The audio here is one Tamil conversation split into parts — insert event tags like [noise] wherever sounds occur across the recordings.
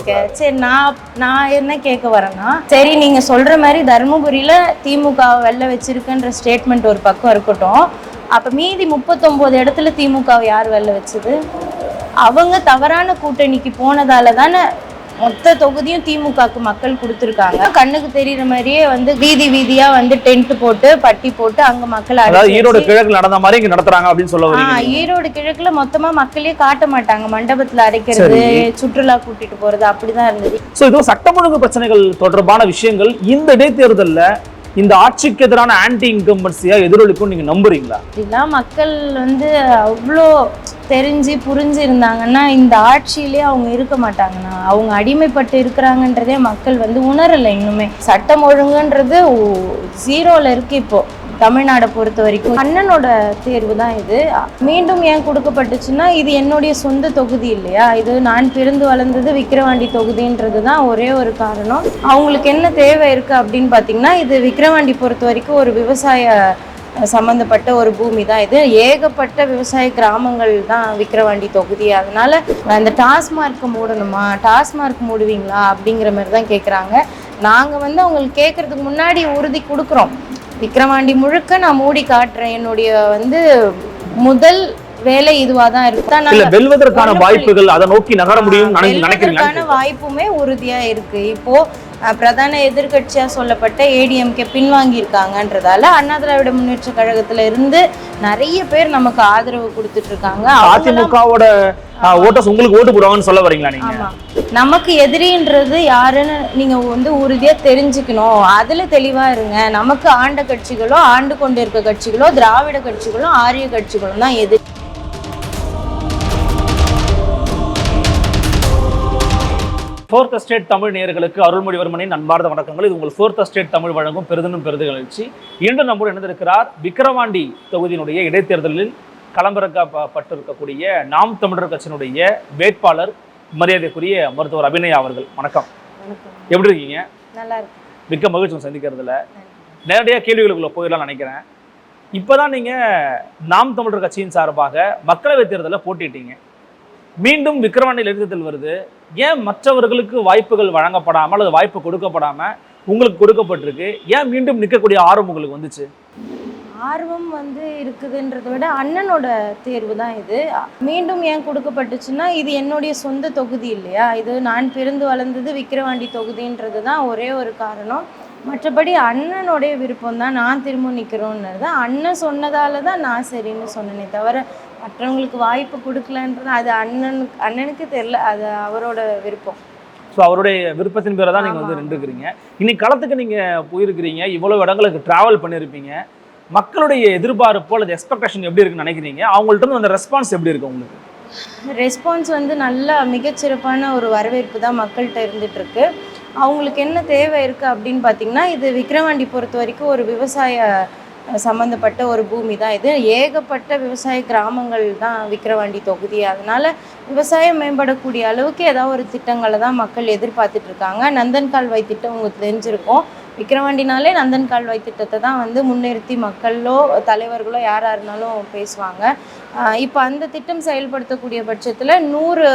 okay. சரி நான் நான் என்ன கேட்க வரேன்னா சரி நீங்க சொல்ற மாதிரி தருமபுரியில திமுக வெளில வச்சிருக்குன்ற ஸ்டேட்மெண்ட் ஒரு பக்கம் இருக்கட்டும். அப்ப மீதி முப்பத்தொன்பது இடத்துல திமுக யார் வெளில வச்சது? அவங்க தவறான கூட்டணிக்கு போனதால தானே மொத்த தொகுதியும் திமுகக்கு மக்கள் கொடுத்துருக்காங்க. கண்ணுக்கு தெரியுற மாதிரியே வந்து வீதி வீதியா வந்து டென்ட் போட்டு பட்டி போட்டு அங்க மக்கள் ஈரோடு கிழக்கு நடந்த மாதிரி இங்க நடத்துறாங்க அப்படின்னு சொல்ல ஈரோடு கிழக்குல மொத்தமா மக்களே காட்ட மாட்டாங்க. மண்டபத்துல அடைக்கிறது. சுற்றுலா கூட்டிட்டு போறது அப்படிதான் இருந்தது. சோ இது சட்டம் ஒழுங்கு பிரச்சனைகள் தொடர்பான விஷயங்கள். இந்த இடைத்தேர்தல்ல இந்த ஆட்சிக்கு எதிரான ஆன்டி இன்கம்பன்சியா எதிரொலிக்கும் நீங்க நம்புறீங்களா? இதெல்லாம் மக்கள் வந்து அவ்வளோ தெரிஞ்சு புரிஞ்சு இருந்தாங்கன்னா இந்த ஆட்சியிலே அவங்க இருக்க மாட்டாங்கண்ணா. அவங்க அடிமைப்பட்டு இருக்கிறாங்கன்றதே மக்கள் வந்து உணரலை இன்னுமே. சட்டம் ஒழுங்குன்றது ஜீரோல இருக்கு இப்போ. தமிழ்நாடை பொறுத்த வரைக்கும் அண்ணனோட தேர்வு தான் இது. மீண்டும் ஏன் கொடுக்கப்பட்டுச்சுன்னா இது என்னுடைய சொந்த தொகுதி இல்லையா? இது நான் பிறந்து வளர்ந்தது விக்கிரவாண்டி தொகுதின்றது தான் ஒரே ஒரு காரணம். அவங்களுக்கு என்ன தேவை இருக்குது அப்படின்னு பார்த்தீங்கன்னா இது விக்கிரவாண்டி பொறுத்த வரைக்கும் ஒரு விவசாய சம்மந்தப்பட்ட ஒரு பூமி தான் இது. ஏகப்பட்ட விவசாய கிராமங்கள் தான் விக்கிரவாண்டி தொகுதி. அதனால அந்த டாஸ்மார்க் மூடணுமா? டாஸ்மார்க் மூடுவீங்களா? அப்படிங்கிற மாதிரி தான் கேட்குறாங்க நாங்கள் வந்து அவங்களுக்கு கேட்கறதுக்கு முன்னாடி உறுதி கொடுக்குறோம். விக்கிரவாண்டி முழுக்க நான் மூடி காட்டுறேன். என்னுடைய வந்து முதல் வேலை இதுவாக தான் இருக்கு இல்ல வெல்வதற்கான வாய்ப்புகள் அதை நோக்கி நகர முடியும் நினைக்கிறீங்களா வாய்ப்புமே உறுதியா இருக்கு. இப்போ பிரதான எதிர்க்கட்சியா சொல்லப்பட்ட ஏடிஎம்கே பின்வாங்கி இருக்காங்கன்றதால அண்ணா திராவிட முன்னேற்ற கழகத்துல இருந்து நிறைய பேர் நமக்கு ஆதரவு கொடுத்துட்டு இருக்காங்க அதிமுகவோட ஓட்டர்ஸ் உங்களுக்கு ஓட்டு போடுவாங்கன்னு சொல்ல வரீங்களா நீங்க? நமக்கு எதிரின்றது யாருன்னு நீங்க வந்து உறுதியா தெரிஞ்சுக்கணும். அதுல தெளிவா இருங்க. நமக்கு ஆண்ட கட்சிகளோ ஆண்டு கொண்டு இருக்க கட்சிகளோ திராவிட கட்சிகளோ ஆரிய கட்சிகளும் தான் எதிரி ஃபோர்த் ஸ்டேட் தமிழ் நேயர்களுக்கு அருள்மொழிவர்மனின் அன்பார்ந்த வணக்கங்கள். இது உங்கள் ஃபோர்த் ஸ்டேட் தமிழ் வழங்கும் பெருதனும் பெருது நிகழ்ச்சி இன்று நம்மோடு இணைந்திருக்கிறார் விக்கிரவாண்டி தொகுதியினுடைய இடைத்தேர்தலில் களமிறக்கப்பட்டிருக்கக்கூடிய நாம் தமிழர் கட்சியினுடைய வேட்பாளர் மரியாதைக்குரிய மருத்துவர் அபிநயா அவர்கள். வணக்கம். எப்படி இருக்கீங்க? நல்லா இருக்கு மிக்க மகிழ்ச்சி சந்திக்கிறதுல. நேரடியாக கேள்விகளுக்குள்ள போயிடலாம் நினைக்கிறேன். இப்போதான் நீங்க நாம் தமிழர் கட்சியின் சார்பாக மக்களவைத் தேர்தலில் போட்டிட்டீங்க மீண்டும் விக்கிரவாண்டியில் இடைத்தேர்தல் வருது. ஏன் மற்றவர்களுக்கு வாய்ப்புகள் வழங்கப்படாமல் அல்லது வாய்ப்பு கொடுக்கப்படாம உங்களுக்கு கொடுக்கப்பட்டிருக்கு? ஏன் மீண்டும் நிற்கக்கூடிய ஆர்வம் உங்களுக்கு வந்துச்சு? ஆர்வம் வந்து இருக்குதுன்றதை விட அண்ணனோட தேர்வு தான் இது. மீண்டும் ஏன் கொடுக்கப்பட்டுச்சுன்னா இது என்னுடைய சொந்த தொகுதி இல்லையா? இது நான் பிறந்து வளர்ந்தது விக்கிரவாண்டி தொகுதின்றது தான் ஒரே ஒரு காரணம். மற்றபடி அண்ணனுடைய விருப்பம் தான் நான் திரும்ப நிற்கிறோன்னு தான். அண்ணன் சொன்னதால தான் நான் சரின்னு சொன்னேனே தவிர மற்றவங்களுக்கு வாய்ப்பு கொடுக்கலன்றது அது அண்ணனுக்கு அண்ணனுக்கு தெரில அது அவரோட விருப்பம். ஸோ அவருடைய விருப்பத்தின் பேரை தான் நீங்கள் வந்து. நின்றுக்கிறீங்க. இன்னைக்கு களத்துக்கு நீங்கள் போயிருக்கிறீங்க இவ்வளவு இடங்களுக்கு டிராவல் பண்ணியிருப்பீங்க மக்களுடைய எதிர்பார்ப்பு அல்லது எக்ஸ்பெக்டேஷன் எப்படி இருக்குன்னு நினைக்கிறீங்க? அவங்கள்ட்ட அந்த ரெஸ்பான்ஸ் எப்படி இருக்கு உங்களுக்கு? ரெஸ்பான்ஸ் வந்து நல்ல மிகச்சிறப்பான ஒரு வரவேற்பு தான் மக்கள்கிட்ட இருந்துட்டு இருக்கு அவங்களுக்கு என்ன தேவை இருக்குது அப்படின்னு பார்த்தீங்கன்னா இது விக்கிரவாண்டி பொறுத்த வரைக்கும் ஒரு விவசாய சம்மந்தப்பட்ட ஒரு பூமி தான் இது. ஏகப்பட்ட விவசாய கிராமங்கள் தான் விக்கிரவாண்டி தொகுதி. அதனால விவசாயம் மேம்படக்கூடிய அளவுக்கு ஏதாவது ஒரு திட்டங்களை தான் மக்கள் எதிர்பார்த்துட்ருக்காங்க நந்தன் கால்வாய் திட்டம் உங்களுக்கு தெரிஞ்சிருக்கும். விக்கிரவாண்டினாலே நந்தன் கால்வாய் திட்டத்தை தான் வந்து முன்னிறுத்தி மக்களோ தலைவர்களோ யாராக இருந்தாலும் பேசுவாங்க. இப்போ அந்த திட்டம் செயல்படுத்தக்கூடிய பட்சத்தில் நூறு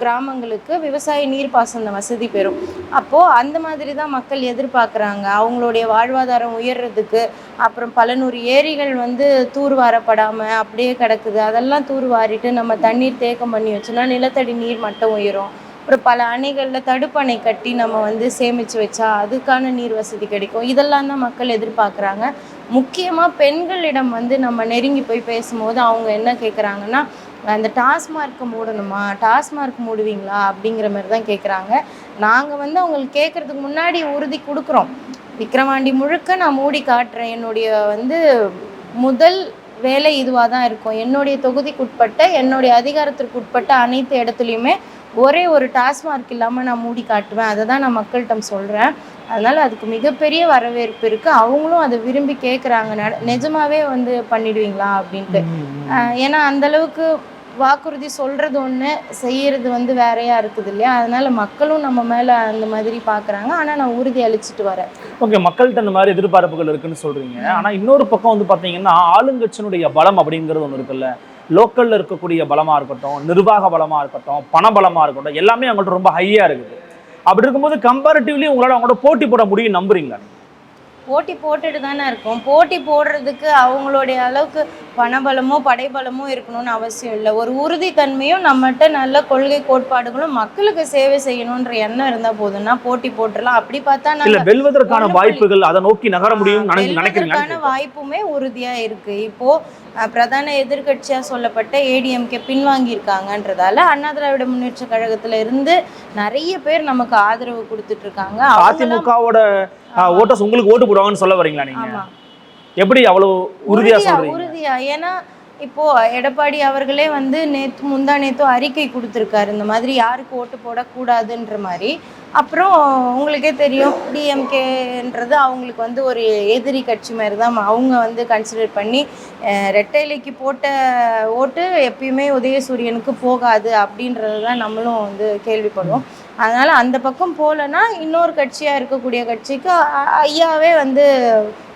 கிராமங்களுக்கு விவசாய நீர்ப்பாசன வசதி பெறும். அப்போது அந்த மாதிரி தான் மக்கள் எதிர்பார்க்குறாங்க. அவங்களுடைய வாழ்வாதாரம் உயர்றதுக்கு அப்புறம் பல நூறு ஏரிகள் வந்து தூர்வாரப்படாமல் அப்படியே கிடக்குது. அதெல்லாம் தூர்வாரிட்டு நம்ம தண்ணீர் தேக்கம் பண்ணி வச்சோன்னா நிலத்தடி நீர் மட்டம் உயரும். அப்புறம் பல அணைகளில் தடுப்பணை கட்டி நம்ம வந்து சேமித்து வச்சா அதுக்கான நீர் வசதி கிடைக்கும். இதெல்லாம் தான் மக்கள் எதிர்பார்க்குறாங்க. முக்கியமாக பெண்களிடம் வந்து நம்ம நெருங்கி போய் பேசும்போது அவங்க என்ன கேட்குறாங்கன்னா அந்த டாஸ்மார்க்கை மூடணுமா? டாஸ்மார்க் மூடுவீங்களா? அப்படிங்கிற மாதிரி தான் கேட்குறாங்க நாங்கள் வந்து அவங்களுக்கு கேட்குறதுக்கு முன்னாடி உறுதி கொடுக்குறோம். விக்ரவாண்டி முழுக்க நான் மூடி காட்டுறேன். என்னுடைய வந்து முதல் வேலை இதுவாக தான் இருக்கும். என்னுடைய தொகுதிக்குட்பட்ட என்னுடைய அதிகாரத்திற்கு உட்பட்ட அனைத்து இடத்துலையுமே ஒரே ஒரு டாஸ்மார்க் இல்லாமல் நான் மூடி காட்டுவேன். அதை தான் நான் மக்கள்கிட்ட சொல்கிறேன் அதனால அதுக்கு மிகப்பெரிய வரவேற்பு இருக்கு. அவங்களும் அதை விரும்பி கேட்குறாங்க நிஜமாவே வந்து பண்ணிடுவீங்களா அப்படின்ட்டு. ஏன்னா அந்த அளவுக்கு வாக்குறுதி சொல்றது ஒண்ணு செய்யறது வந்து வேறையா இருக்குது இல்லையா? அதனால மக்களும் நம்ம மேல அந்த மாதிரி பாக்குறாங்க. ஆனா நான் உறுதி அளிச்சிட்டு வரேன். ஓகே மக்கள்கிட்ட இந்த மாதிரி எதிர்பார்ப்புகள் இருக்குன்னு சொல்றீங்க. ஆனா இன்னொரு பக்கம் வந்து பாத்தீங்கன்னா ஆளுங்கட்சியினுடைய பலம் அப்படிங்கிறது ஒன்று இருக்குல்ல. லோக்கல்ல இருக்கக்கூடிய பலமா இருக்கட்டும் நிர்வாக பலமா இருக்கட்டும் பண பலமா இருக்கட்டும் எல்லாமே அவங்கள்ட்ட ரொம்ப ஹையா இருக்குது. அப்படி இருக்கும்போது கம்பேரிட்டிவ்லி உங்களால அவங்களோட போட்டி போட முடியும் நம்புறீங்களா? போட்டி போட்டுட்டு தானே இருக்கோம். போட்டி போடுறதுக்கு அவங்களுடைய அளவுக்கு பணபலமோ படைபலமோ இருக்கணும்னு அவசியம் இல்லை. ஒரு உறுதித்தன்மையும் நம்மகிட்ட நல்ல கொள்கை கோட்பாடுகளும் மக்களுக்கு சேவை செய்யணுன்ற எண்ணம் இருந்தா போதும்னா போட்டி போட்டுடலாம். அப்படி பார்த்தா இல்ல வெல்வதற்கான வாய்ப்புகள் அதை நோக்கி நகர முடியும் வாய்ப்புமே உறுதியா இருக்கு. இப்போ அஹ், பிரதான எதிர்க்கட்சியா சொல்லப்பட்ட ஏடிஎம்கே பின்வாங்கியிருக்காங்கன்றதால அண்ணா திராவிட முன்னேற்ற கழகத்துல இருந்து நிறைய பேர் நமக்கு ஆதரவு கொடுத்துட்டு இருக்காங்க அதிமுகவோட ஓட்டர்ஸ் உங்களுக்கு ஓட்டு போடுவாங்கன்னு சொல்ல வரீங்களா நீங்க? எப்படி அவ்வளவு உறுதியா சொல்றீங்க? உறுதியா. ஏன்னா இப்போ எடப்பாடி அவர்களே வந்து நேத்து முந்தா நேத்து அறிக்கை கொடுத்துருக்காரு. இந்த மாதிரி யாருக்கு ஓட்டு போடக்கூடாதுன்ற மாதிரி அப்புறம் உங்களுக்கே தெரியும் டிஎம்கேன்றது அவங்களுக்கு வந்து ஒரு எதிரி கட்சி மாதிரி தான் அவங்க வந்து கன்சிடர் பண்ணி ரெட்டைலைக்கு போட்ட ஓட்டு எப்பயுமே உதயசூரியனுக்கு போகாது அப்படின்றது தான் நம்மளும் வந்து கேள்விப்படுவோம். அதனால் அந்த பக்கம் போகலன்னா இன்னொரு கட்சியாக இருக்கக்கூடிய கட்சிக்கு ஐயாவே வந்து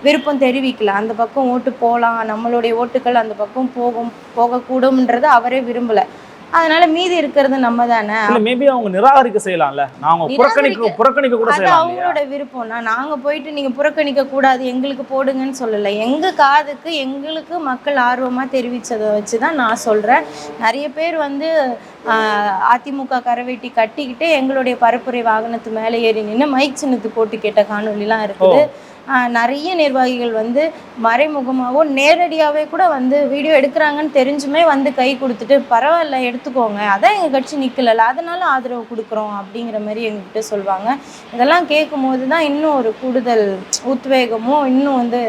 விருப்பம் தெரிவிக்கல அந்த பக்கம் ஓட்டு போகலாம் நம்மளுடைய ஓட்டுகள் அந்த பக்கம் போகும் போகக்கூடும்ன்றது அவரே விரும்பல. அதனால மீதி இருக்கிறது நம்ம தானே இல்ல மேபி அவங்க நிராகரிக்க செய்யலாம்ல. நாங்க புறக்கணிக்க புறக்கணிக்க கூட செய்யலாம் அவங்களோட விருப்பம்னா நாங்க போயிட்டு நீங்க புறக்கணிக்க கூடாது எங்களுக்கு போடுங்கன்னு சொல்லல. எங்க காதுக்கு எங்களுக்கு மக்கள் ஆர்வமா தெரிவிச்சதை வச்சுதான் நான் சொல்றேன். நிறைய பேர் வந்து அதிமுக கரவேட்டி கட்டிக்கிட்டு எங்களுடைய பரப்புரை வாகனத்து மேலே ஏறி நின்று மைக் சின்னத்து போட்டு கேட்ட காணொலிலாம் இருக்குது. நிறைய நிர்வாகிகள் வந்து மறைமுகமாகவோ நேரடியாகவே கூட வந்து வீடியோ எடுக்கிறாங்கன்னு தெரிஞ்சுமே வந்து கை கொடுத்துட்டு பரவாயில்ல எடுத்துக்கோங்க. அதான் எங்கள் கட்சி நிற்கலல்ல அதனால ஆதரவு கொடுக்குறோம். அப்படிங்கிற மாதிரி எங்ககிட்ட சொல்லுவாங்க இதெல்லாம் கேட்கும்போது தான் இன்னும் ஒரு கூடுதல் உத்வேகமும் இன்னும் வந்து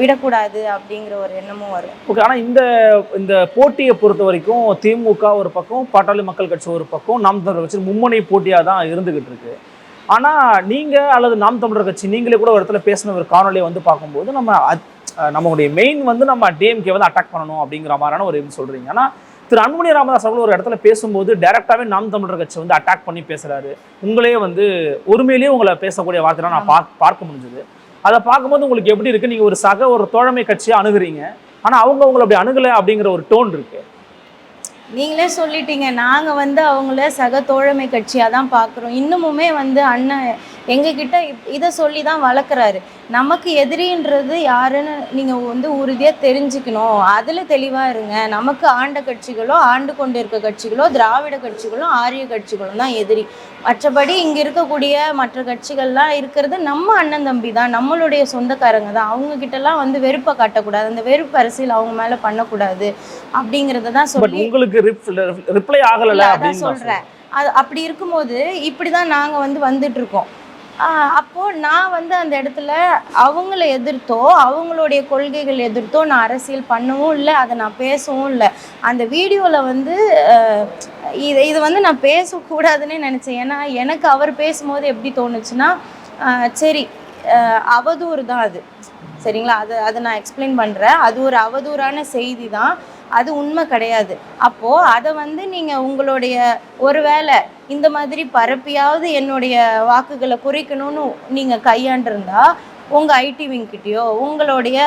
விடக்கூடாது அப்படிங்கிற ஒரு எண்ணமும் வரும். ஓகே. ஆனால் இந்த இந்த போட்டியை பொறுத்த வரைக்கும் திமுக ஒரு பக்கம் பாட்டாளி மக்கள் கட்சி ஒரு பக்கம் நாம் தமிழர் கட்சி மும்முனை போட்டியாக தான் இருந்துகிட்டு இருக்கு. ஆனா நீங்க அல்லது நாம் தமிழர் கட்சி நீங்களே கூட ஒரு இடத்துல பேசின ஒரு காணொலியை வந்து பார்க்கும்போது நம்ம நம்மளுடைய மெயின் வந்து நம்ம டிஎம்கே வந்து அட்டாக் பண்ணணும் அப்படிங்கிற மாதிரியான ஒரு இது சொல்றீங்க. ஆனா திரு. அன்புமணி ராமதாஸ் அவர்கள் ஒரு இடத்துல பேசும்போது டைரக்டாவே நாம் தமிழர் கட்சி வந்து அட்டாக் பண்ணி பேசுறாரு. உங்களே வந்து உரிமையிலேயே உங்களை பேசக்கூடிய வார்த்தை நான் பார்க்க பார்க்க முடிஞ்சது. அதை பார்க்கும்போது உங்களுக்கு எப்படி இருக்கு? நீங்க ஒரு சக ஒரு தோழமை கட்சியை அணுகுறீங்க. ஆனா அவங்க உங்களை அப்படி அணுகல அப்படிங்கிற ஒரு டோன் இருக்கு. நீங்களே சொல்லிட்டீங்க. நாங்கள் வந்து அவங்கள சக தோழமை கட்சியாக தான் பார்க்குறோம் இன்னமுமே வந்து அண்ணன் எங்ககிட்ட இப்- இதை சொல்லி தான் வளர்க்குறாரு. நமக்கு எதிரின்றது யாருன்னு நீங்கள் வந்து உறுதியாக தெரிஞ்சுக்கணும். அதில் தெளிவாக இருங்க. நமக்கு ஆண்ட கட்சிகளோ ஆண்டு கொண்டு இருக்க கட்சிகளோ திராவிட கட்சிகளோ ஆரிய கட்சிகளும் தான் எதிரி. மற்றபடி இங்கே இருக்கக்கூடிய மற்ற கட்சிகள்லாம் இருக்கிறது நம்ம அண்ணன் தம்பி தான். நம்மளுடைய சொந்தக்காரங்க தான். அவங்க கிட்டலாம் வந்து வெறுப்பை காட்டக்கூடாது. அந்த வெறுப்பு அரசியல் அவங்க மேலே பண்ணக்கூடாது அப்படிங்கிறத தான் சொல்லி உங்களுக்கு ரிப்ளை ஆகல அதான் சொல்றேன். அது அப்படி இருக்கும்போது இப்படிதான் நாங்க வந்து வந்துட்டு இருக்கோம். அப்போது நான் வந்து அந்த இடத்துல அவங்கள எதிர்த்தோ அவங்களுடைய கொள்கைகள் எதிர்த்தோ நான் அரசியல் பண்ணவும் இல்லை அதை நான் பேசவும் இல்லை. அந்த வீடியோவில் வந்து இது இது வந்து நான் பேசக்கூடாதுன்னே நினச்சேன். ஏன்னா எனக்கு அவர் பேசும்போது எப்படி தோணுச்சுன்னா சரி அவதூறு தான் அது. சரிங்களா? அது அதை நான் எக்ஸ்பிளைன் பண்ணுறேன் அது ஒரு அவதூறான செய்தி தான். அது உண்மை கிடையாது. அப்போது அதை வந்து நீங்கள் உங்களுடைய ஒருவேளை இந்த மாதிரி பரப்பியாவது என்னுடைய வாக்குகளை குறைக்கணும்னு நீங்கள் கையாண்டிருந்தா உங்கள் ஐடி விங்கிட்டேயோ உங்களுடைய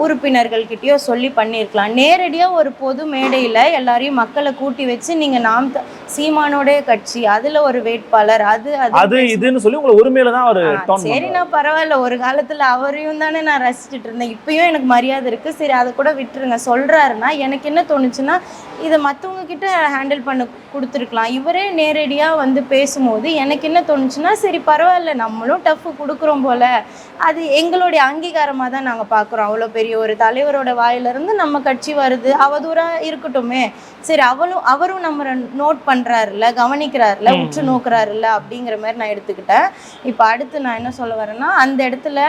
உறுப்பினர்கள்கிட்டயோ சொல்லி பண்ணியிருக்கலாம் நேரடியாக ஒரு பொது மேடையில் எல்லாரையும் மக்களை கூட்டி வச்சு நீங்கள் நாம் சீமானோடைய கட்சி அதில் ஒரு வேட்பாளர் அது அது இதுன்னு சொல்லி உங்களை உரிமையில தான் அவர் ஆ, டோன் சரி நான் பரவாயில்ல. ஒரு காலத்துல அவரையும் தானே நான் ரசிச்சுட்டு இருந்தேன். இப்பயும் எனக்கு மரியாதை இருக்கு. சரி அதை கூட விட்டுருங்க. சொல்றாருன்னா எனக்கு என்ன தோணுச்சுன்னா இதை மற்றவங்க கிட்ட ஹேண்டில் பண்ண கொடுத்துருக்கலாம். இவரே நேரடியா வந்து பேசும்போது எனக்கு என்ன தோணுச்சுன்னா சரி பரவாயில்ல நம்மளும் டஃப் கொடுக்குறோம் போல. அது எங்களுடைய அங்கீகாரமாக தான் நாங்கள் பார்க்குறோம். அவ்வளோ பெரிய ஒரு தலைவரோட வாயிலிருந்து நம்ம கட்சி வருது. அவதூறாக இருக்கட்டுமே. சரி அவளும் அவரும் நம்ம நோட் பண்ணுறாருல்ல கவனிக்கிறாருல ம், உற்று. நோக்குறாருல்ல அப்படிங்கிற மாதிரி நான் எடுத்துக்கிட்டேன். இப்போ அடுத்து நான் என்ன சொல்ல வரேன்னா அந்த இடத்துல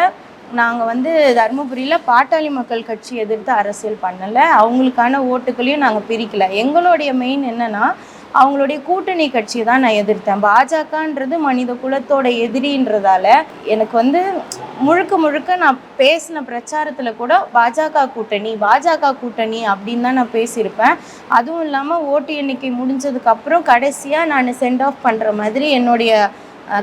நாங்கள் வந்து தருமபுரியில் பாட்டாளி மக்கள் கட்சி எதிர்த்து அரசியல் பண்ணலை. அவங்களுக்கான ஓட்டுகளையும் நாங்கள் பிரிக்கலை. எங்களுடைய மெயின் என்னென்னா அவங்களுடைய கூட்டணி கட்சியை தான் நான் எதிர்த்தேன். பாஜகன்றது மனித குலத்தோட எதிரின்றதால எனக்கு வந்து முழுக்க முழுக்க நான் பேசின பிரச்சாரத்தில் கூட பாஜக கூட்டணி பாஜக கூட்டணி அப்படின்னு தான் நான் பேசியிருப்பேன். அதுவும் இல்லாமல் ஓட்டு எண்ணிக்கை முடிஞ்சதுக்கப்புறம் கடைசியாக நான் சென்ட் ஆஃப் பண்ணுற மாதிரி என்னுடைய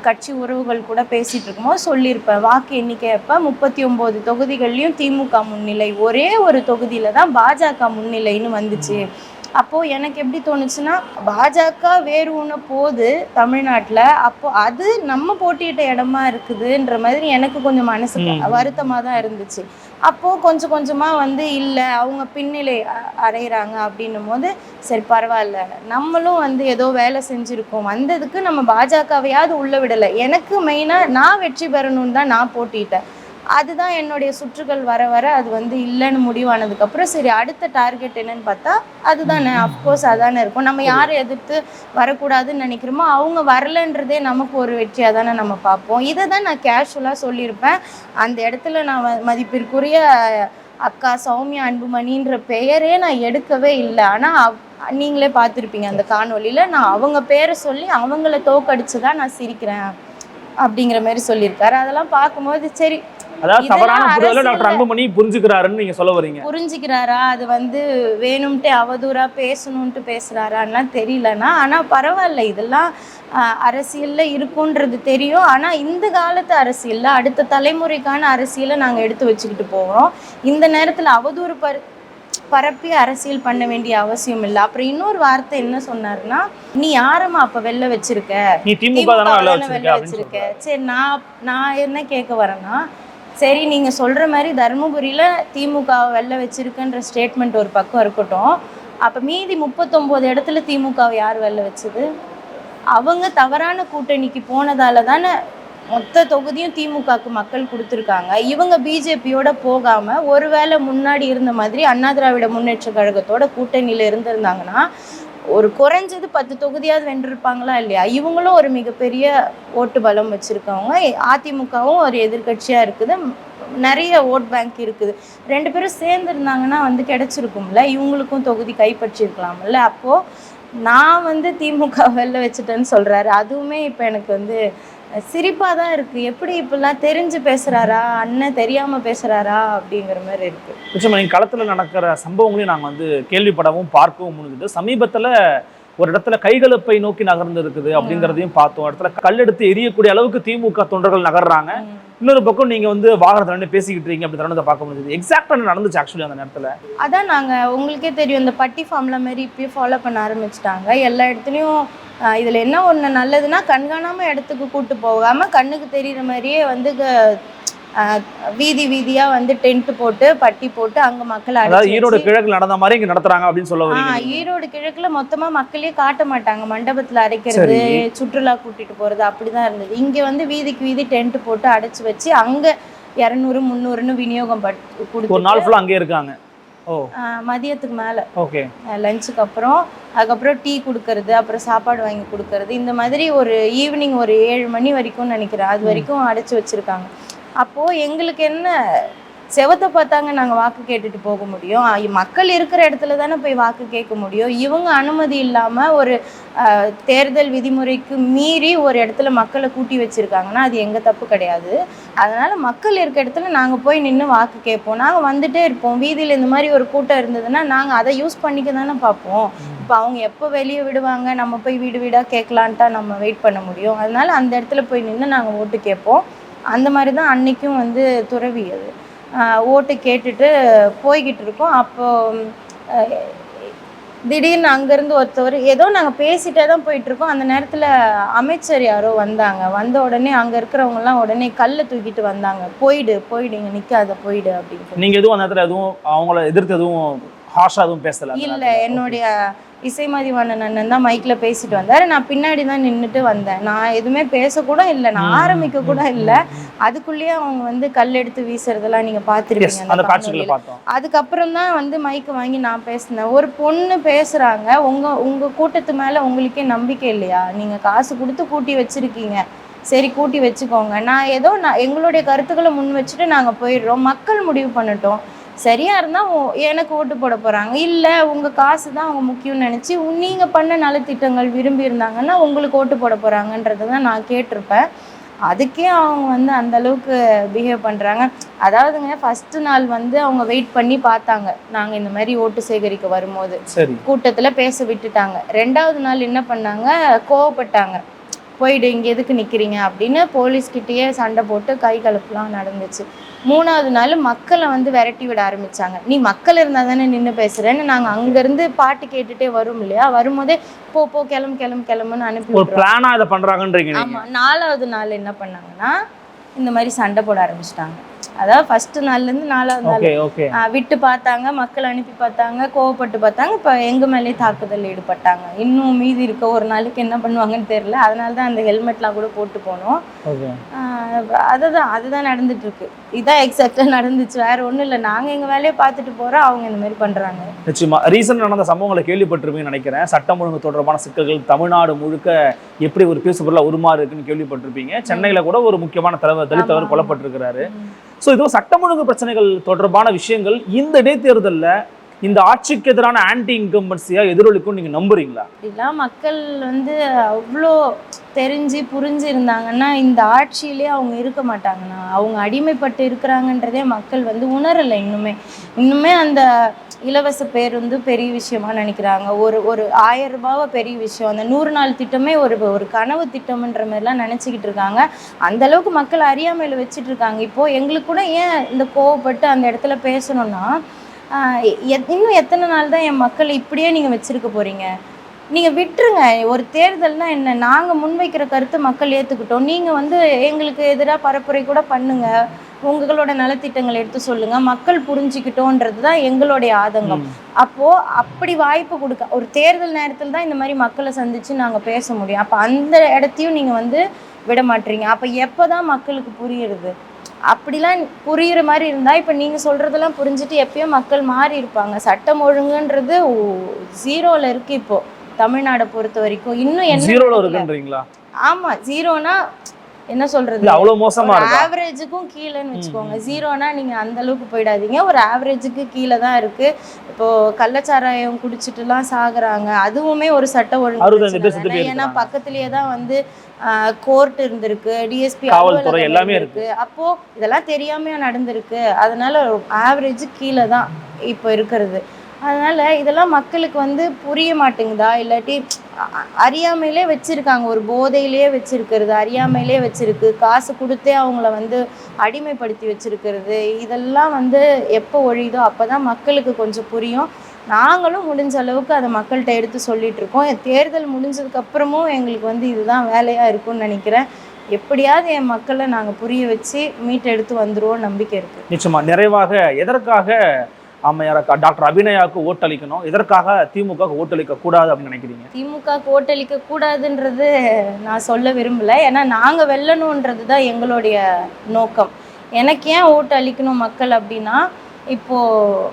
கட்சி உறவுகள் கூட பேசிகிட்டு இருக்கும்போது சொல்லியிருப்பேன். வாக்கு எண்ணிக்கை அப்போ முப்பத்தி ஒம்பது தொகுதிகள்லையும் திமுக முன்னிலை. ஒரே ஒரு தொகுதியில் தான் பாஜக முன்னிலைன்னு வந்துச்சு. அப்போது எனக்கு எப்படி தோணுச்சுன்னா பாஜக வேறு ஒன்று போகுது தமிழ்நாட்டில். அப்போ அது நம்ம போட்டியிட்ட இடமா இருக்குதுன்ற மாதிரி எனக்கு கொஞ்சம் மனசுக்கு ம். வருத்தமாக தான் இருந்துச்சு. அப்போது கொஞ்சம் கொஞ்சமாக வந்து இல்லை அவங்க பின்னிலை அ- அடையிறாங்க அப்படின்னும் போது சரி பரவாயில்ல. நம்மளும் வந்து ஏதோ வேலை செஞ்சுருக்கோம். வந்ததுக்கு நம்ம பாஜகவையாவது உள்ளே விடலை. எனக்கு மெயினாக நான் வெற்றி பெறணும்னு தான் நான் போட்டிட்டேன் அதுதான் என்னுடைய சுற்றுகள் வர வர அது வந்து இல்லைன்னு முடிவானதுக்கப்புறம் சரி அடுத்த டார்கெட் என்னன்னு பார்த்தா அதுதானே. அஃப்கோர்ஸ் அதானே இருக்கும். நம்ம யாரை எதிர்த்து வரக்கூடாதுன்னு நினைக்கிறோமோ அவங்க வரலன்றதே நமக்கு ஒரு வெற்றியாக தானே நம்ம பார்ப்போம். இதை தான் நான் கேஷுவலாக சொல்லியிருப்பேன். அந்த இடத்துல நான் மதிப்பிற்குரிய அக்கா சௌமியா அன்புமணின்ற பெயரே நான் எடுக்கவே இல்லை. ஆனால் நீங்களே பார்த்துருப்பீங்க அந்த காணொளியில் நான் அவங்க பேரை சொல்லி அவங்கள தோக்கடிச்சு தான் நான் சிரிக்கிறேன் அப்படிங்கிற மாதிரி சொல்லியிருக்காரு. அதெல்லாம் பார்க்கும்போது சரி அதாவது தவறான புரிதல டாக்டர் அன்புமணி புரிஞ்சுக்கிறாருன்னு நீங்க சொல்ல வரீங்க. புரிஞ்சுக்கிறாரா? அது வந்து வேணும்ட்டு அவதூறா பேசணும்ட்டு பேசுறாரான்லாம் தெரியலனா ஆனா பரவாயில்ல இதெல்லாம் அரசியல்ல இருக்குன்றது தெரியும். ஆனா இந்த காலத்து அரசியல்ல அடுத்த தலைமுறைக்கான அரசியலை நாங்க எடுத்து வச்சுக்கிட்டு போகிறோம் இந்த நேரத்துல அவதூறு பர பரப்பி அரசியல் பண்ண வேண்டிய அவசியம் இல்லை. அப்புறம் இன்னொரு வார்த்தை என்ன சொன்னாருன்னா நீ யாரம்மா அப்ப வெளில வச்சிருக்க? நீ திமுக வெளில வச்சிருக்க. சரி நான் நான் என்ன கேட்க வரேன்னா சரி நீங்கள் சொல்கிற மாதிரி தருமபுரியில் திமுக வெளில வச்சிருக்குன்ற ஸ்டேட்மெண்ட் ஒரு பக்கம் இருக்கட்டும். அப்போ மீதி முப்பத்தொம்போது இடத்துல திமுகவை யார் வெளில வச்சது? அவங்க தவறான கூட்டணிக்கு போனதால தானே மொத்த தொகுதியும் திமுகக்கு மக்கள் கொடுத்துருக்காங்க. இவங்க பிஜேபியோட போகாமல் ஒருவேளை முன்னாடி இருந்த மாதிரி அண்ணா திராவிட முன்னேற்ற கழகத்தோட கூட்டணியில் இருந்திருந்தாங்கன்னா ஒரு குறைஞ்சது பத்து தொகுதியாவது வென்றிருப்பாங்களா இல்லையா? இவங்களும் ஒரு மிகப்பெரிய ஓட்டு பலம் வச்சுருக்கவங்க. அதிமுகவும் ஒரு எதிர்கட்சியாக இருக்குது. நிறைய ஓட் பேங்க் இருக்குது. ரெண்டு பேரும் சேர்ந்துருந்தாங்கன்னா வந்து கிடச்சிருக்கும்ல. இவங்களுக்கும் தொகுதி கைப்பற்றிருக்கலாம்ல. அப்போது நான் வந்து திமுக [laughs] வெளில வச்சுட்டேன்னு சொல்கிறாரு அதுவுமே இப்போ எனக்கு வந்து சிரிப்பாக தான் இருக்கு. எப்படி இப்படிலாம் தெரிஞ்சு பேசுறாரா? அண்ணன் தெரியாம பேசுறாரா? அப்படிங்கிற மாதிரி இருக்கு. நிச்சயமா நீங்க களத்துல நடக்கிற சம்பவங்களையும் நாங்க வந்து கேள்விப்படவும் பார்க்கவும் முடிஞ்சது சமீபத்துல ஒரு இடத்துல கைகலப்பை நோக்கி நகர்ந்து இருக்குது அப்படிங்கிறதையும் பார்த்தோம். இடத்துல கல்லெடுத்து எரியக்கூடிய அளவுக்கு திமுக தொண்டர்கள் நகர்றாங்க. இன்னொரு பக்கம் நீங்க வந்து வாகனத்துல நின்னு பேசிக்கிட்டு இருக்கீங்க அப்படி தருணத்தை பார்க்க முடிஞ்சது. எக்ஸாக்டா நடந்துச்சு ஆக்சுவலி அந்த நேரத்துல. அதான் நாங்கள் உங்களுக்கே தெரியும் இந்த பட்டி ஃபார்ம்ல மாதிரி இப்பயே ஃபாலோ பண்ண ஆரம்பிச்சிட்டாங்க. எல்லா இடத்துலையும் இதுல என்ன ஒன்று நல்லதுன்னா கண்காணாம இடத்துக்கு கூட்டு போகாம கண்ணுக்கு தெரியுற மாதிரியே வந்து வீதி வீதியா வந்து டென்ட் போட்டு பட்டி போட்டு அங்க மக்களை அதாவது அடைச்சு ஈரோடு கிழக்கு நடந்த மாதிரி இங்க நடத்துறாங்க அப்படின்னு சொல்ல. ஈரோடு கிழக்குல மொத்தமா மக்களே காட்ட மாட்டாங்க மண்டபத்துல அடைக்கிறது சரி. சுற்றுலா கூட்டிட்டு போறது அப்படிதான் இருந்தது இங்க வந்து வீதிக்கு வீதி டென்ட் போட்டு அடைச்சு வச்சு அங்க இரநூறு முந்நூறுன்னு விநியோகம் பட் ஒரு கொடுத்து நாள் ஃபுல்லா அங்கே இருக்காங்க மதியத்துக்கு மேல. ஓகே. லஞ்சுக்கு அப்புறம் அதுக்கப்புறம் டீ கொடுக்கறது அப்புறம் சாப்பாடு வாங்கி கொடுக்கறது. இந்த மாதிரி ஒரு ஈவினிங் ஒரு ஏழு மணி வரைக்கும் நினைக்கிறேன். அது வரைக்கும் அடைச்சி வச்சிருக்காங்க. அப்போது எங்களுக்கு என்ன செவத்தை பார்த்தாங்க நாங்கள் வாக்கு கேட்டுட்டு போக முடியும். மக்கள் இருக்கிற இடத்துல தானே போய் வாக்கு கேட்க முடியும். இவங்க அனுமதி இல்லாமல் ஒரு தேர்தல் விதிமுறைக்கு மீறி ஒரு இடத்துல மக்களை கூட்டி வச்சிருக்காங்கன்னா அது எங்கள் தப்பு கிடையாது. அதனால் மக்கள் இருக்க இடத்துல நாங்கள் போய் நின்று வாக்கு கேட்போம். நாங்கள் வந்துட்டே இருப்போம். வீதியில் இந்த மாதிரி ஒரு கூட்டம் இருந்ததுன்னா நாங்கள் அதை யூஸ் பண்ணிக்க தானே பார்ப்போம். இப்போ அவங்க எப்போ வெளியே விடுவாங்க? நம்ம போய் வீடு வீடாக கேட்கலான்ட்டா நம்ம வெயிட் பண்ண முடியும். அதனால அந்த இடத்துல போய் நின்று நாங்கள் ஓட்டு கேட்போம். அந்த மாதிரி தான் அன்னைக்கும் வந்து துறவி அது. ஓட்டு கேட்டுட்டு போய்கிட்டு இருக்கோம். அப்போ ஆஹ் திடீர்னு அங்கேருந்து ஒருத்தவர் ஏதோ நாங்கள் பேசிட்டே தான் போயிட்டு இருக்கோம். அந்த நேரத்தில் அமைச்சர் யாரோ வந்தாங்க. வந்த உடனே அங்கே இருக்கிறவங்கலாம் உடனே கல்லை தூக்கிட்டு வந்தாங்க. போயிடு போயிடு இங்கே நிற்காத போயிடு அப்படின்னு சொல்லி. நீங்க எதுவும் அந்த இடத்துல எதுவும் அவங்கள எதிர்த்து எதுவும் ஹாஷா எதுவும் பேசல? அந்த இல்ல நேரத்துல? என்னுடைய இசைமதிவாணன் அண்ணன் தான் மைக்ல பேசிட்டு வந்தாரு. நான் பின்னாடி தான் நின்றுட்டு வந்தேன். நான் எதுவுமே பேசக்கூட இல்லை. நான் ஆரம்பிக்க கூட இல்லை. அதுக்குள்ளேயே அவங்க வந்து கல் எடுத்து வீசுறதெல்லாம் நீங்க Yes, பார்த்துருப்பீங்க அந்த காட்சிகளை அதுக்கப்புறம் தான் வந்து மைக்கு வாங்கி நான் பேசினேன். ஒரு பொண்ணு பேசுறாங்க. உங்க உங்க கூட்டத்து மேல உங்களுக்கே நம்பிக்கை இல்லையா? நீங்க காசு கொடுத்து கூட்டி வச்சிருக்கீங்க. சரி கூட்டி வச்சுக்கோங்க. நான் ஏதோ நான் எங்களுடைய கருத்துக்களை முன் வச்சுட்டு நாங்க போயிடுறோம். மக்கள் முடிவு பண்ணட்டும். சரியா இருந்தா ஓ- எனக்கு ஓட்டு போட போறாங்க. இல்ல உங்க காசு தான் அவங்க முக்கியம்னு நினைச்சு உ- நீங்க பண்ண நலத்திட்டங்கள் விரும்பி இருந்தாங்கன்னா உங்களுக்கு ஓட்டு போட போறாங்கன்றதை தான் நான் கேட்டிருப்பேன். அதுக்கே அவங்க வந்து அந்த அளவுக்கு பிஹேவ் பண்றாங்க. அதாவதுங்க ஃபர்ஸ்ட் நாள் வந்து அவங்க வெயிட் பண்ணி பார்த்தாங்க. நாங்க இந்த மாதிரி ஓட்டு சேகரிக்க வரும்போது. கூட்டத்துல பேச விட்டுட்டாங்க. ரெண்டாவது நாள் என்ன பண்ணாங்க? கோவப்பட்டாங்க. போயிடு இங்க எதுக்கு நிக்கிறீங்க? அப்படின்னு போலீஸ்கிட்டயே சண்டை போட்டு கை கலப்புலாம் நடந்துச்சு. மூணாவது நாள் மக்களை வந்து விரட்டி விட ஆரம்பிச்சாங்க. நீ மக்கள் இருந்தா தானே நின்று பேசுறேன்னு நாங்க அங்கிருந்து பாட்டு கேட்டுட்டே வரும் இல்லையா? வரும்போதே போ போ கிளம்பு கிளம்பு கிளம்புன்னு அனுப்பி ஒரு விட்டுருவாங்க. பிளானா இதை பண்றாங்கன்றீங்க நீங்க. ஆமா நாலாவது நாள் என்ன பண்ணாங்கன்னா இந்த மாதிரி சண்டை போட ஆரம்பிச்சிட்டாங்க. அதாவது ஃபர்ஸ்ட் நாள்ல இருந்து நாலாவது நாள் விட்டு பார்த்தாங்க மக்கள் அனுப்பி பார்த்தாங்க கோவப்பட்டு பார்த்தாங்க இப்போ எங்க மேலேயே தாக்குதல் ஈடுபட்டாங்க. இன்னும் மீதி இருக்க ஒரு நாளைக்கு என்ன பண்ணுவாங்கன்னு தெரியல. அதனால தான் அந்த ஹெல்மெட்லாம் கூட போட்டு போனோம். அதுதான் அதுதான் நடந்துட்டு இருக்கு. இதான் எக்ஸாக்டா நடந்துச்சு. வேற ஒண்ணும் இல்லை. நாங்க எங்க வேலையை பார்த்துட்டு போறோம். அவங்க இந்த மாதிரி பண்றாங்க. நிச்சயமா. ரீசெண்ட் நடந்த சம்பவங்களை கேள்விப்பட்டிருப்பீங்கன்னு நினைக்கிறேன். சட்டம் ஒழுங்கு தொடர்பான சிக்கல்கள் தமிழ்நாடு முழுக்க எப்படி ஒரு பேசுபொருளா உருமாறு இருக்குன்னு கேள்விப்பட்டிருப்பீங்க. சென்னையில கூட ஒரு முக்கியமான தலைவர் தலித்தவர். கொல்லப்பட்டிருக்கிறாரு. ஸோ இது சட்டம் ஒழுங்கு பிரச்சனைகள் தொடர்பான விஷயங்கள் இந்த இடைத்தேர்தலில் இந்த ஆட்சிக்கு எதிரான ஆன்டி இன்கம்பன்சியாக எதிரொலிக்கும் நீங்க நம்புறீங்களா? அப்படிலாம் மக்கள் வந்து அவ்வளோ தெரிஞ்சு புரிஞ்சு இருந்தாங்கன்னா இந்த ஆட்சியிலே அவங்க இருக்க மாட்டாங்கண்ணா. அவங்க அடிமைப்பட்டு இருக்கிறாங்கன்றதே மக்கள் வந்து உணரலை இன்னுமே. இன்னுமே அந்த இலவச பேருந்து பெரிய விஷயமா நினைக்கிறாங்க. ஒரு ஒரு ஆயிரம் ரூபாவை பெரிய விஷயம். அந்த நூறு நாள் திட்டமே ஒரு ஒரு கனவு திட்டம்ன்ற மாதிரிலாம் நினச்சிக்கிட்டு இருக்காங்க. அந்த அளவுக்கு மக்கள் அறியாமையில் வச்சுட்டு இருக்காங்க. இப்போ எங்களுக்கு கூட ஏன் இந்த கோவப்பட்டு அந்த இடத்துல பேசணும்னா இன்னும் எத்தனை நாள் தான் என் மக்களை இப்படியே நீங்கள் வச்சிருக்க போறீங்க? நீங்க விட்டுருங்க. ஒரு தேர்தல்னா என்ன? நாங்க முன்வைக்கிற கருத்தை மக்கள் ஏத்துக்கிட்டோம். நீங்க வந்து எங்களுக்கு எதிராக பரப்புரை கூட பண்ணுங்க. உங்களோட நலத்திட்டங்களை எடுத்து சொல்லுங்க. மக்கள் புரிஞ்சுக்கிட்டோன்றது தான் எங்களுடைய ஆதங்கம். அப்போ அப்படி வாய்ப்பு கொடுக்க ஒரு தேர்தல் நேரத்தில் தான் இந்த மாதிரி மக்களை சந்திச்சு நாங்க பேச முடியும். அப்ப அந்த இடத்தையும் நீங்க வந்து விட மாட்டீங்க. அப்ப எப்பதான் மக்களுக்கு புரியுறது? அப்படிலாம் புரியுற மாதிரி இருந்தா இப்ப நீங்க சொல்றதெல்லாம் புரிஞ்சுட்டு எப்பயோ மக்கள் மாறி இருப்பாங்க. சட்டம் ஒழுங்குன்றது ஜீரோல இருக்கு இப்போ. தமிழ்நாடை பொறுத்த வரைக்கும். இன்னும் என்ன ஜீரோல நடக்கல? இருக்குன்றீங்களா? ஆமா ஜீரோனா என்ன சொல்றது? அவ்வளவு மோசமா இருக்கா? ஆவரேஜுக்கும் கீழேன்னு வச்சுக்கோங்க. ஜீரோனா நீங்க அந்த அளவுக்கு போயிடாதீங்க. ஒரு ஆவரேஜுக்கு கீழே தான் இருக்கு. இப்போ கள்ளச்சாராயம் குடிச்சிட்டுலாம் சாகுறாங்க. அதுவுமே ஒரு சட்ட ஒழுங்கு. ஏன்னா. பக்கத்துலயே தான் வந்து கோர்ட் இருந்திருக்கு. டிஎஸ்பி காவல்துறை எல்லாமே இருக்கு. அப்போ இதெல்லாம் தெரியாமையா நடந்திருக்கு. அதனால ஆவரேஜ் கீழே தான் இப்போ இருக்கிறது. அதனால இதெல்லாம் மக்களுக்கு வந்து புரிய மாட்டேங்குதா? இல்லாட்டி அறியாமையிலே வச்சிருக்காங்க. ஒரு போதையிலேயே வச்சிருக்கிறது அறியாமையிலே வச்சிருக்கு. காசு கொடுத்தே அவங்கள வந்து அடிமைப்படுத்தி வச்சிருக்கிறது. இதெல்லாம் வந்து எப்போ ஒழியுதோ அப்பதான் மக்களுக்கு கொஞ்சம் புரியும். நாங்களும் முடிஞ்ச அளவுக்கு அதை மக்கள்கிட்ட எடுத்து சொல்லிட்டு இருக்கோம். தேர்தல் முடிஞ்சதுக்கப்புறமும் எங்களுக்கு வந்து இதுதான் வேலையாக இருக்கும்னு நினைக்கிறேன். எப்படியாவது என் மக்களை நாங்கள் புரிய வச்சு மீட்டெடுத்து வந்துருவோம் நம்பிக்கை இருக்கு. நிச்சயமா. நிறைவாக எதற்காக அம்மையார் டாக்டர் அபிநயாவுக்கு ஓட்டளிக்கணும். இதற்காக திமுக ஓட்டளிக்க கூடாது அப்படின்னு நினைக்கிறீங்க? திமுக ஓட்டளிக்க கூடாதுன்றது நான் சொல்ல விரும்பல. ஏன்னா நாங்கள் வெல்லணுன்றது தான் எங்களுடைய நோக்கம். எனக்கு ஏன் ஓட்டு அளிக்கணும் மக்கள் அப்படின்னா இப்போ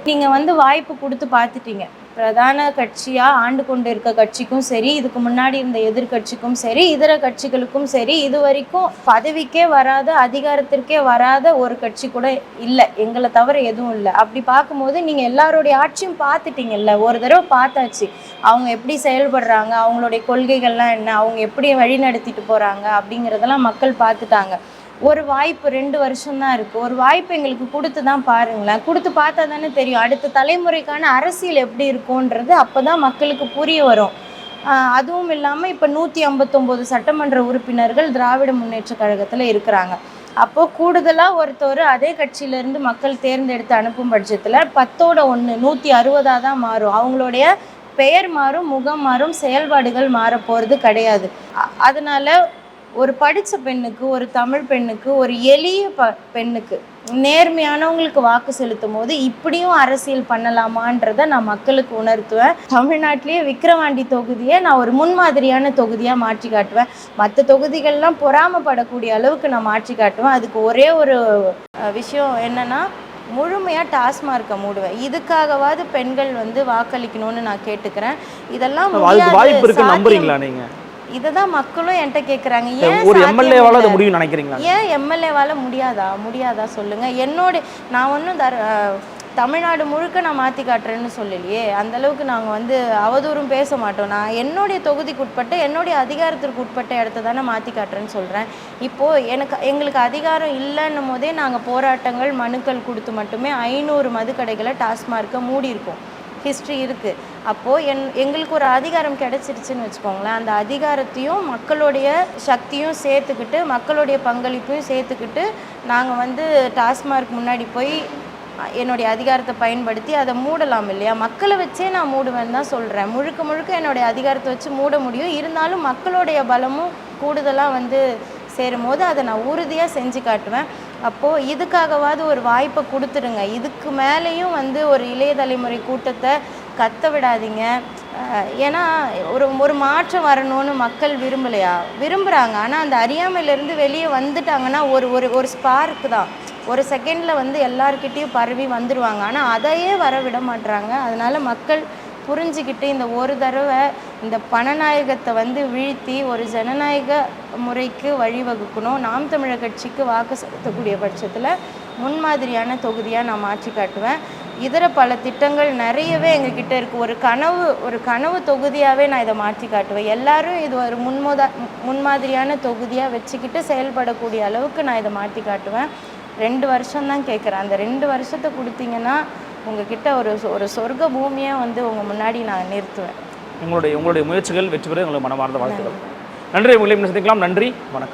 நீங்க வந்து வாய்ப்பு கொடுத்து பார்த்துட்டீங்க. பிரதான கட்சியாக ஆண்டு கொண்டு இருக்க கட்சிக்கும் சரி இதுக்கு முன்னாடி இருந்த எதிர்க்கட்சிக்கும் சரி இதர கட்சிகளுக்கும் சரி இது வரைக்கும் பதவிக்கே வராத அதிகாரத்திற்கே வராத ஒரு கட்சி கூட இல்லை. எங்களை தவிர எதுவும் இல்லை. அப்படி பார்க்கும்போது நீங்கள் எல்லாருடைய ஆட்சியும் பார்த்துட்டீங்கல்ல. ஒரு தடவை பார்த்தாச்சு. அவங்க எப்படி செயல்படுறாங்க? அவங்களுடைய கொள்கைகள்லாம் என்ன? அவங்க எப்படி வழி நடத்திட்டு போகிறாங்க அப்படிங்கிறதெல்லாம் மக்கள் பார்த்துட்டாங்க. ஒரு வாய்ப்பு ரெண்டு வருஷம் தான் ஒரு வாய்ப்பு எங்களுக்கு கொடுத்து தான் பாருங்களேன். கொடுத்து பார்த்தா தானே தெரியும். அடுத்த தலைமுறைக்கான அரசியல் எப்படி இருக்கும்ன்றது அப்பதான் மக்களுக்கு புரிய வரும். அதுவும் இல்லாமல் இப்போ நூற்றி ஐம்பத்தொம்போது சட்டமன்ற உறுப்பினர்கள் திராவிட முன்னேற்ற கழகத்தில் இருக்கிறாங்க. அப்போது கூடுதலாக ஒருத்தர் அதே கட்சியிலேருந்து மக்கள் தேர்ந்தெடுத்து அனுப்பும் பட்சத்தில் பத்தோட ஒன்று நூற்றி அறுபதாக தான் மாறும். அவங்களுடைய பெயர் மாறும் முகம் மாறும் செயல்பாடுகள் மாற போகிறது கிடையாது அதனால் ஒரு படித்த பெண்ணுக்கு ஒரு தமிழ் பெண்ணுக்கு ஒரு எளிய ப பெண்ணுக்கு நேர்மையானவங்களுக்கு வாக்கு செலுத்தும் போது இப்படியும் அரசியல் பண்ணலாமான்றதை நான் மக்களுக்கு உணர்த்துவேன். தமிழ்நாட்டிலேயே விக்கிரவாண்டி தொகுதியை நான் ஒரு முன்மாதிரியான தொகுதியாக மாற்றி காட்டுவேன். மற்ற தொகுதிகள்லாம் பொறாமப்படக்கூடிய அளவுக்கு நான் மாற்றி காட்டுவேன். அதுக்கு ஒரே ஒரு விஷயம் என்னன்னா முழுமையாக டாஸ்மார்க்கை மூடுவேன். இதுக்காகவாவது பெண்கள் வந்து வாக்களிக்கணும்னு நான் கேட்டுக்கிறேன். இதெல்லாம் வாய்ப்பு சாத்தியம் நம்புறீங்களா நீங்க? இதை தான் மக்களும் என்கிட்ட கேட்குறாங்க ஏன் ஒரு எம்எல்ஏவால அது? முடியும் நினைக்கிறீங்களா? ஏன் எம்எல்ஏவால் முடியாதா? முடியாதா சொல்லுங்க. என்னோட நான் ஒன்றும் தர தமிழ்நாடு முழுக்க நான் மாற்றி காட்டுறேன்னு சொல்லலையே. அந்த அளவுக்கு நாங்கள் வந்து அவதூறும் பேச மாட்டோம். நான் என்னுடைய தொகுதிக்கு உட்பட்ட என்னுடைய அதிகாரத்திற்கு உட்பட்ட இடத்த தானே மாற்றி காட்டுறேன்னு சொல்கிறேன் இப்போது எனக்கு எங்களுக்கு அதிகாரம் இல்லைன்னும் போதே நாங்கள் போராட்டங்கள் மனுக்கள் கொடுத்து மட்டுமே ஐநூறு மதுக்கடைகளை டாஸ்மார்க்கை மூடி இருக்கோம் ஹிஸ்ட்ரி இருக்குது அப்போது என் எங்களுக்கு ஒரு அதிகாரம் கிடச்சிருச்சுன்னு வச்சுக்கோங்களேன். அந்த அதிகாரத்தையும் மக்களுடைய சக்தியும் சேர்த்துக்கிட்டு மக்களுடைய பங்களிப்பையும் சேர்த்துக்கிட்டு நாங்கள் வந்து டாஸ்மார்க் முன்னாடி போய் என்னுடைய அதிகாரத்தை பயன்படுத்தி அதை மூடலாம் இல்லையா? மக்களை வச்சே நான் மூடுவேன்னு தான் சொல்கிறேன் முழுக்க முழுக்க என்னுடைய அதிகாரத்தை வச்சு மூட முடியும். இருந்தாலும் மக்களுடைய பலமும் கூடுதலாக வந்து சேரும் போது அதை நான் உறுதியாக செஞ்சு காட்டுவேன். அப்போது இதுக்காகவாவது ஒரு வாய்ப்பை கொடுத்துருங்க இதுக்கு மேலேயும் வந்து ஒரு இளைய தலைமுறை கூட்டத்தை கத்த விடாதீங்க. ஏன்னா ஒரு ஒரு மாற்றம் வரணும்னு மக்கள் விரும்பலையா? விரும்புகிறாங்க ஆனால் அந்த அறியாமையிலேருந்து வெளியே வந்துட்டாங்கன்னா ஒரு ஒரு ஒரு ஸ்பார்க் தான். ஒரு செகண்டில் வந்து எல்லாருக்கிட்டேயும் பரவி வந்துடுவாங்க ஆனால் அதையே வர விட மாட்றாங்க. அதனால் மக்கள் புரிஞ்சுக்கிட்டு இந்த ஒரு தடவை இந்த பணநாயகத்தை வந்து வீழ்த்தி ஒரு ஜனநாயக முறைக்கு வழிவகுக்கணும். நாம் தமிழர் கட்சிக்கு வாக்கு செலுத்தக்கூடிய பட்சத்தில் முன்மாதிரியான தொகுதியாக நான் மாற்றி காட்டுவேன். இதர பல திட்டங்கள் நிறையவே எங்ககிட்ட இருக்குது ஒரு கனவு ஒரு கனவு தொகுதியாகவே நான் இதை மாற்றி காட்டுவேன். எல்லாரும் இது ஒரு முன்முதா முன்மாதிரியான தொகுதியாக வச்சுக்கிட்டு செயல்படக்கூடிய அளவுக்கு நான் இதை மாற்றி காட்டுவேன். ரெண்டு வருஷம் தான் கேட்குறேன். அந்த ரெண்டு வருஷத்தை கொடுத்தீங்கன்னா உங்ககிட்ட ஒரு ஒரு சொர்க்க பூமியை வந்து உங்கள் முன்னாடி நான் நிறுத்துவேன். உங்களுடைய உங்களுடைய முயற்சிகள் வெற்றி பெற உங்களுக்கு மனமார்ந்த வாழ்த்துக்கள். நன்றி. உங்களை சந்திக்கலாம் நன்றி. வணக்கம்.